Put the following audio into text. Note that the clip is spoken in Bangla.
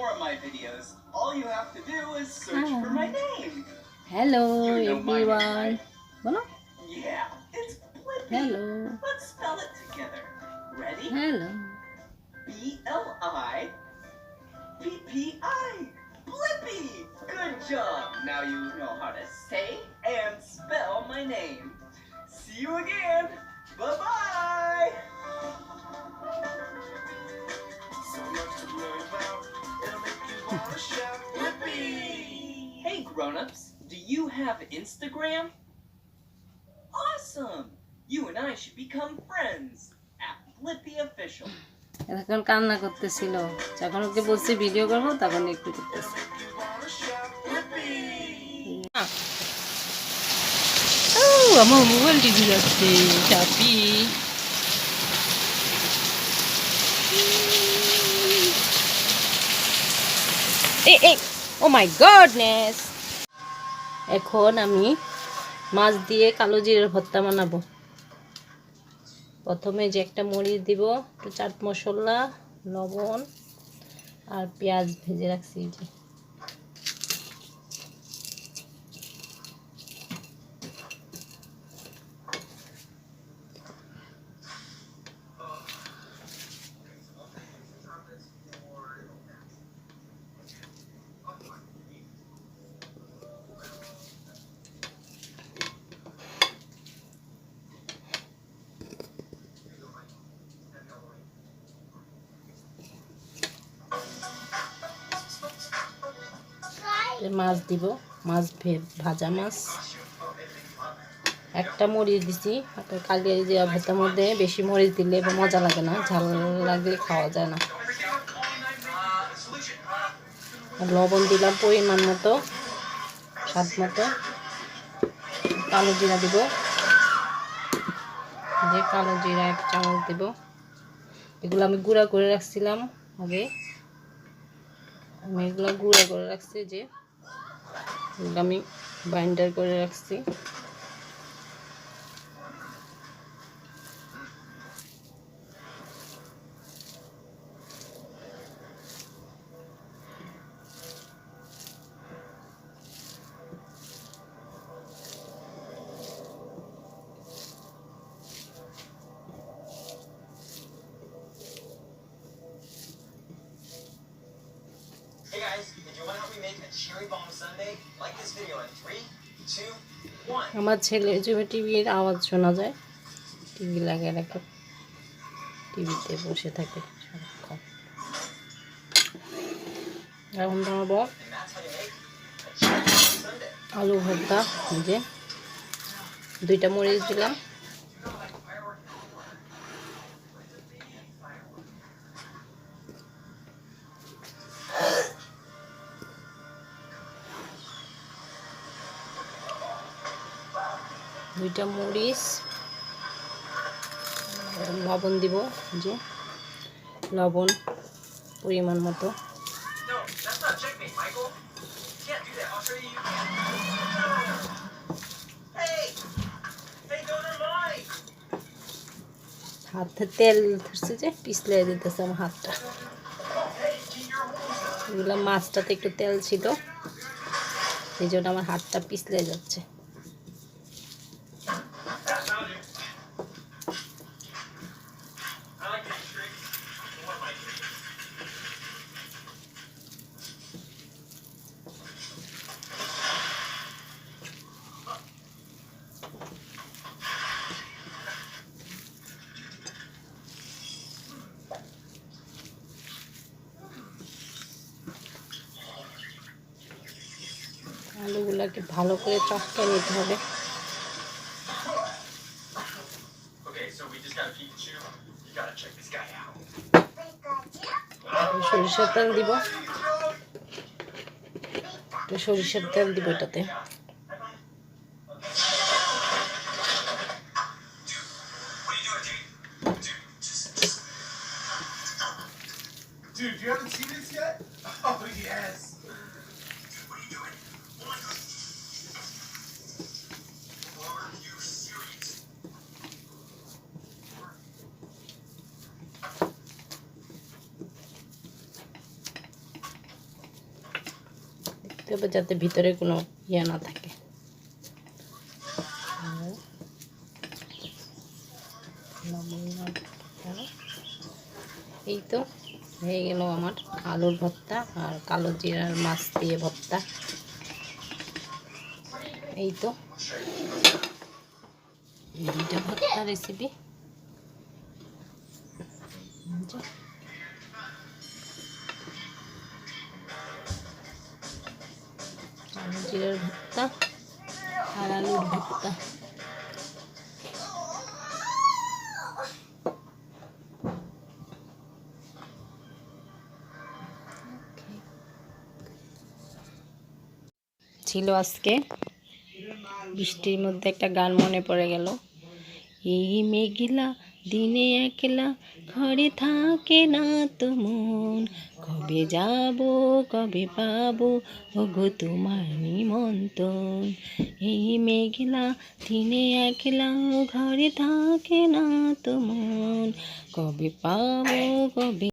more of my videos, all you have to do is search Hi. for my name. Hello, you know everyone. Hello. Yeah, it's Blippi. Hello. Let's spell it together. Ready? Hello. B L I P P I. Blippi! Good job! Now you know how to say and spell my name. See you again! Bye-bye! Hey grown-ups, do you have Instagram? Awesome! You and I should become friends at Blippi Official. এখন কান্না করতেছিল যখন ওকে বলছি ভিডিও করব তখন একটু করতেছে আমার মোবাইল টিভি যাচ্ছে চাপি ও মাই গডনেস এখন আমি মাছ দিয়ে কালো জিরের ভর্তা বানাবো। প্রথমে যে একটা মরিচ দিব, একটু চাট মশলা, লবণ আর পেঁয়াজ ভেজে রাখছি যে। মাছ দিব, মাছ ভাজা মাছ। একটা মরিচ দিছি আপনার কালি যে ভেতার মধ্যে বেশি মরিচ দিলে মজা লাগে না, ঝাল লাগলে খাওয়া যায় না। লবণ দিলাম পরিমাণ মতো, স্বাদ মতো। কালো জিরা দিব। যে কালো জিরা এক চামচ দিব। এগুলো আমি গুঁড়া করে রাখছিলাম আগে। আমি এগুলো গুঁড়া করে রাখছি যে আমি বাইন্ডার করে রাখছি। আমার ছেলে জমে টিভির আওয়াজ শোনা যায়। টিভি লাগে রাখে টিভিতে বসে থাকে সারাক্ষণ। এখন বানাবো. আলু ভর্তা যে দুইটা মরিচ দিলাম। দুইটা মরিচ লবণ দিব যে লবণ পরিমাণ মতো! হাতে তেল ধরছে যে পিছলে দিতেছে আমার হাতটা. এগুলো মাছটাতে একটু তেল ছিল এই জন্য আমার হাতটা পিছলে যাচ্ছে আলুগুলোকে ভালো করে চটকে নিতে হবে সরিষার তেল দিব সরিষার তেল দিব এটাতে. Dude, you haven't seen this yet? Oh, yes. Dude, what are you doing? Oh my god. Are you serious? দিতে হবে যাতে ভিতরে কোনো ইয়া না থাকে। এই তো, হয়ে গেল আমার আলুর ভর্তা আর কালো জিরার মাছ দিয়ে ভর্তা এই তো ভর্তা রেসিপি কালো জিরার ভর্তা আর আলুর ভর্তা ছিল আজকে। বৃষ্টির মধ্যে একটা গান মনে পড়ে গেল। এই মেঘলা দিনে একলা ঘরে থাকে না তো মন। কবে যাব, কবে পাবো, ওগো তোমার নিমন্ত্রণ এই মেঘলা দিনে একলা ঘরে থাকে না তো মন। কবে পাবো, কবে